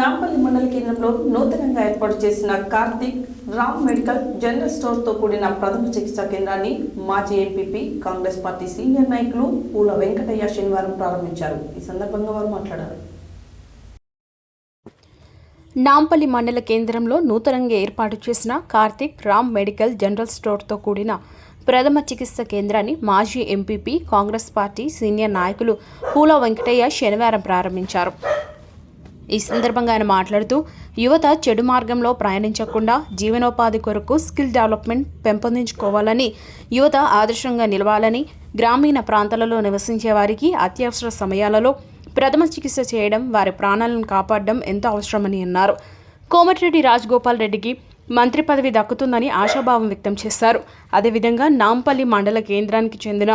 నాంపల్లి మండల కేంద్రంలో నూతనంగా ఏర్పాటు చేసిన కార్తిక్ రామ్ మెడికల్ జనరల్ స్టోర్తో కూడిన ప్రథమ చికిత్సా కేంద్రాన్ని మాజీ ఎంపీపీ కాంగ్రెస్ పార్టీ సీనియర్ నాయకులు పూల వెంకటయ్య శనివారం ప్రారంభించారు. ఈ సందర్భంగా వారు మాట్లాడారు. నాంపల్లి మండల కేంద్రంలో నూతనంగా ఏర్పాటు చేసిన కార్తిక్ రామ్ మెడికల్ జనరల్ స్టోర్తో కూడిన ప్రథమ చికిత్స కేంద్రాన్ని మాజీ ఎంపీపీ కాంగ్రెస్ పార్టీ సీనియర్ నాయకులు పూల వెంకటయ్య శనివారం ప్రారంభించారు. ఈ సందర్భంగా ఆయన మాట్లాడుతూ యువత చెడు మార్గంలో ప్రయాణించకుండా జీవనోపాధి కొరకు స్కిల్ డెవలప్మెంట్ పెంపొందించుకోవాలని యువత ఆదర్శంగా నిలవాలని గ్రామీణ ప్రాంతాలలో నివసించే వారికి అత్యవసర సమయాలలో ప్రథమ చికిత్స చేయడం వారి ప్రాణాలను కాపాడడం ఎంతో అవసరమని అన్నారు. కోమటిరెడ్డి రాజగోపాల్ రెడ్డికి మంత్రి పదవి దక్కుతుందని ఆశాభావం వ్యక్తం చేశారు. అదేవిధంగా నాంపల్లి మండల కేంద్రానికి చెందిన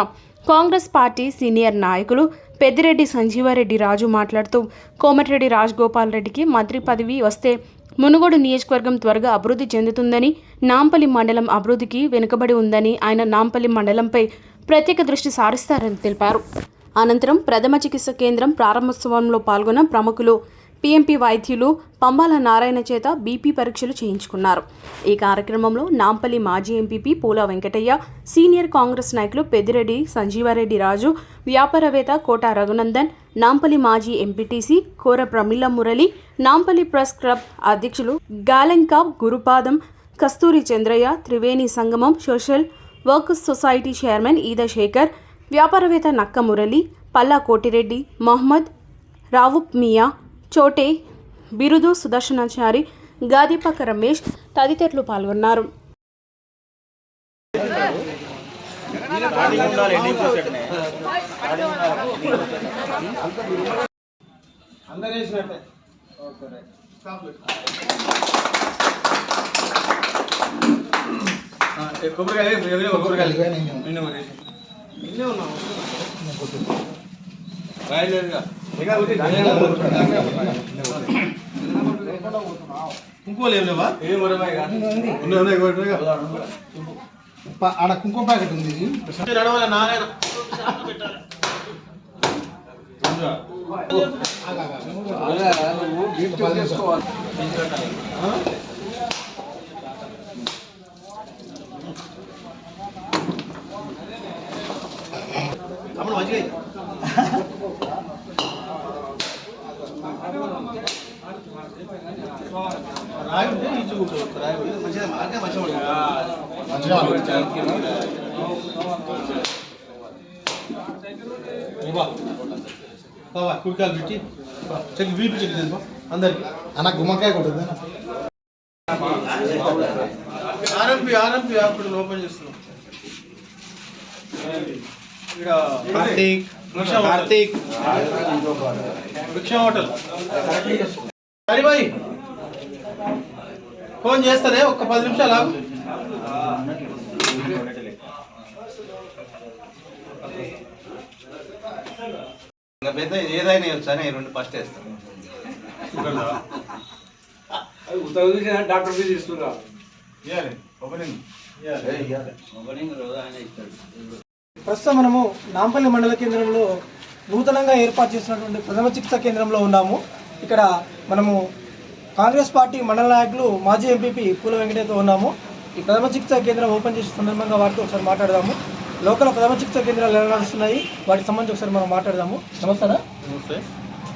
కాంగ్రెస్ పార్టీ సీనియర్ నాయకులు పెద్దిరెడ్డి సంజీవారెడ్డి రాజు మాట్లాడుతూ కోమటిరెడ్డి రాజగోపాల్ రెడ్డికి మంత్రి పదవి వస్తే మునుగోడు నియోజకవర్గం త్వరగా అభివృద్ధి చెందుతుందని నాంపల్లి మండలం అభివృద్ధికి వెనుకబడి ఉందని ఆయన నాంపల్లి మండలంపై ప్రత్యేక దృష్టి సారిస్తారని తెలిపారు. అనంతరం ప్రథమ చికిత్స కేంద్రం ప్రారంభోత్సవంలో పాల్గొన్న ప్రముఖులు పీఎంపీ వైద్యులు పంబాల నారాయణ చేత బీపీ పరీక్షలు చేయించుకున్నారు. ఈ కార్యక్రమంలో నాంపల్లి మాజీ ఎంపీపీ పూల వెంకటయ్య సీనియర్ కాంగ్రెస్ నాయకులు పెద్దిరెడ్డి సంజీవారెడ్డి రాజు వ్యాపారవేత్త కోట రఘునందన్ నాంపల్లి మాజీ MPTC Kora Pramila Murali Nampally press club అధ్యక్షులు Galenka Gurupadam Kasturi Chandraiah Triveni Sangamam social workers society chairman Eeda Shekar వ్యాపారవేత్త నక్క మురళి పల్లా కోటిరెడ్డి మహమ్మద్ రావుప్ మియా చోటే బిరుదు సుదర్శనాచారి గాదిపక్క రమేష్ తదితరులు పాల్గొన్నారు. అందరు వేసినట్టే ఓకే రైట్ కొబ్బరికాయ ఎవరి కొబ్బరికాయలు. నిన్న మరి ఇన్నే ఉన్నాం రాయలేరుగా కుంకుమలు ఏం లేవా. ఆడ కుంకుమ ప్యాకెట్ ఉంది. నడవల నారాయణ అప్పుడు మంచిగా బాబా కుడికాలు పెట్టి చెక్ బీపీ చెక్ చేసి అందరికి అన్న గుమ్మకాయ కొట్టదు ఆర్ఎంపీ ఆర్ఎంపీ అప్పుడు ఓపెన్ చేస్తున్నాం కార్తీక్ కార్తీక్ భిక్ష హోటల్ హరిబాయ్ ఫోన్ చేస్తానే ఒక్క పది నిమిషాలు ఆగు. ఇంకా పెద్ద ఏదైనా ఇవ్వచ్చు అని రెండు ఫస్ట్ వేస్తాను డాక్టర్ ఫీజు ఓపెనింగ్ ప్రస్తుతం మనము నాంపల్లి మండల కేంద్రంలో నూతనంగా ఏర్పాటు చేసినటువంటి ప్రథమ చికిత్స కేంద్రంలో ఉన్నాము. ఇక్కడ మనము కాంగ్రెస్ పార్టీ మండల నాయకులు మాజీ ఎంపీపీ పూల వెంకటయ్యతో ఉన్నాము. ఈ ప్రథమ చికిత్స కేంద్రం ఓపెన్ చేసే సందర్భంగా వారితో ఒకసారి మాట్లాడదాము. లోకల్ ప్రథమ చికిత్స కేంద్రాలు ఎలా నడుస్తున్నాయి? వాటికి సంబంధించి ఒకసారి మనం మాట్లాడదాము. నమస్కారం నమస్తే.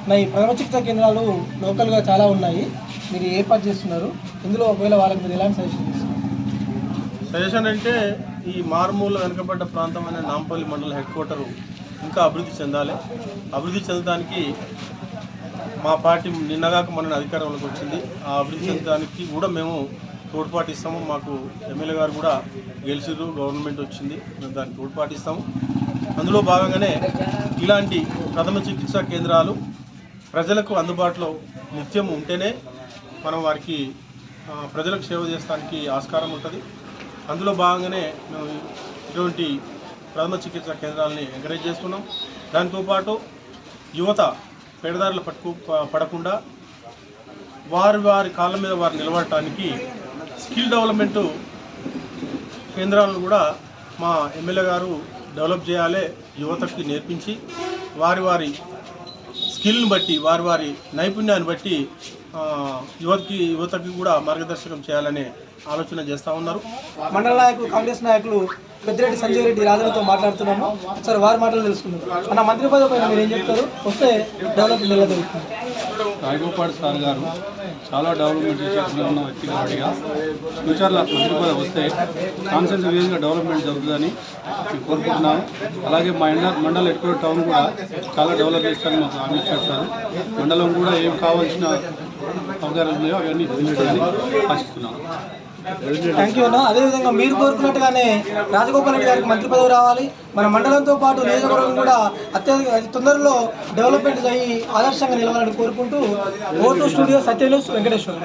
నా ఈ ప్రథమ చికిత్స కేంద్రాలు లోకల్గా చాలా ఉన్నాయి. మీరు ఏర్పాటు చేస్తున్నారు? ఇందులో ఒకవేళ వాళ్ళకి మీరు ఎలాంటి సజెషన్ ఇస్తారు? సజెషన్ అంటే ఈ మారుమూల వెనుకబడ్డ ప్రాంతం అనే నాంపల్లి మండల హెడ్ క్వార్టరు ఇంకా అభివృద్ధి చెందాలి. అభివృద్ధి చెందడానికి మా పార్టీ నిన్నగాక మన అధికారంలోకి వచ్చింది. ఆ అభివృద్ధి చెందడానికి కూడా మేము తోడ్పాటు ఇస్తాము మాకు ఎమ్మెల్యే గారు కూడా గెలిచిరు గవర్నమెంట్ వచ్చింది. మేము దానికి తోడ్పాటు ఇస్తాము అందులో భాగంగానే ఇలాంటి ప్రథమ చికిత్సా కేంద్రాలు ప్రజలకు అందుబాటులో నిత్యం ఉంటేనే మనం వారికి ప్రజలకు సేవ చేస్తానికి ఆస్కారం ఉంటుంది. అందులో భాగంగానే మేము ఇటువంటి ప్రథమ చికిత్సా కేంద్రాలని ఎంకరేజ్ చేస్తున్నాం. దాంతోపాటు యువత పేడదారులు పట్టుకు పడకుండా వారి వారి కాళ్ళ మీద వారు నిలబడటానికి స్కిల్ డెవలప్మెంట్ కేంద్రాలను కూడా మా ఎమ్మెల్యే గారు డెవలప్ చేయాలి యువతకి నేర్పించి వారి వారి స్కిల్ని బట్టి వారి వారి నైపుణ్యాన్ని బట్టి యువతకి యువతకి కూడా మార్గదర్శకం చేయాలనే ఆలోచన చేస్తూ ఉన్నారు. మండల నాయకులు కాంగ్రెస్ నాయకులు పెద్దిరెడ్డి సంజయ్ రెడ్డి రాజులతో మాట్లాడుతున్నాము. ఒకసారి వారి మాటలు తెలుసుకుందాం. మన మంత్రి పదవి పైన మీరు ఏం చెప్తారు? వస్తే డెవలప్మెంట్ ఎలా జరుగుతుంది? రాయగోపాల్ సార్ గారు చాలా డెవలప్మెంట్ చేసిన ఉన్న వ్యక్తి కాబట్టిగా ఫ్యూచర్లో మంత్రి పదవి వస్తే కాన్సెన్స్ విధంగా డెవలప్మెంట్ జరుగుతుందని నేను కోరుకుంటున్నాను అలాగే మా ఎండ మండల ఎక్కువ టౌన్ కూడా చాలా డెవలప్ చేస్తారని మాకు హామీ ఇచ్చారు సార్. మండలం కూడా ఏం కావాల్సిన అవగాహన ఉన్నాయో అవన్నీ ఆశిస్తున్నాను థ్యాంక్ యూ అన్న. అదేవిధంగా మీరు కోరుకున్నట్టుగానే రాజగోపాల్ రెడ్డి గారికి మంత్రి పదవి రావాలి. మన మండలంతో పాటు నియోజకవర్గం కూడా అత్యధిక అతి తొందరలో డెవలప్మెంట్ అయ్యి ఆదర్శంగా నిలవాలని కోరుకుంటూ ఓటు స్టూడియో సత్యలు వెంకటేశ్వర.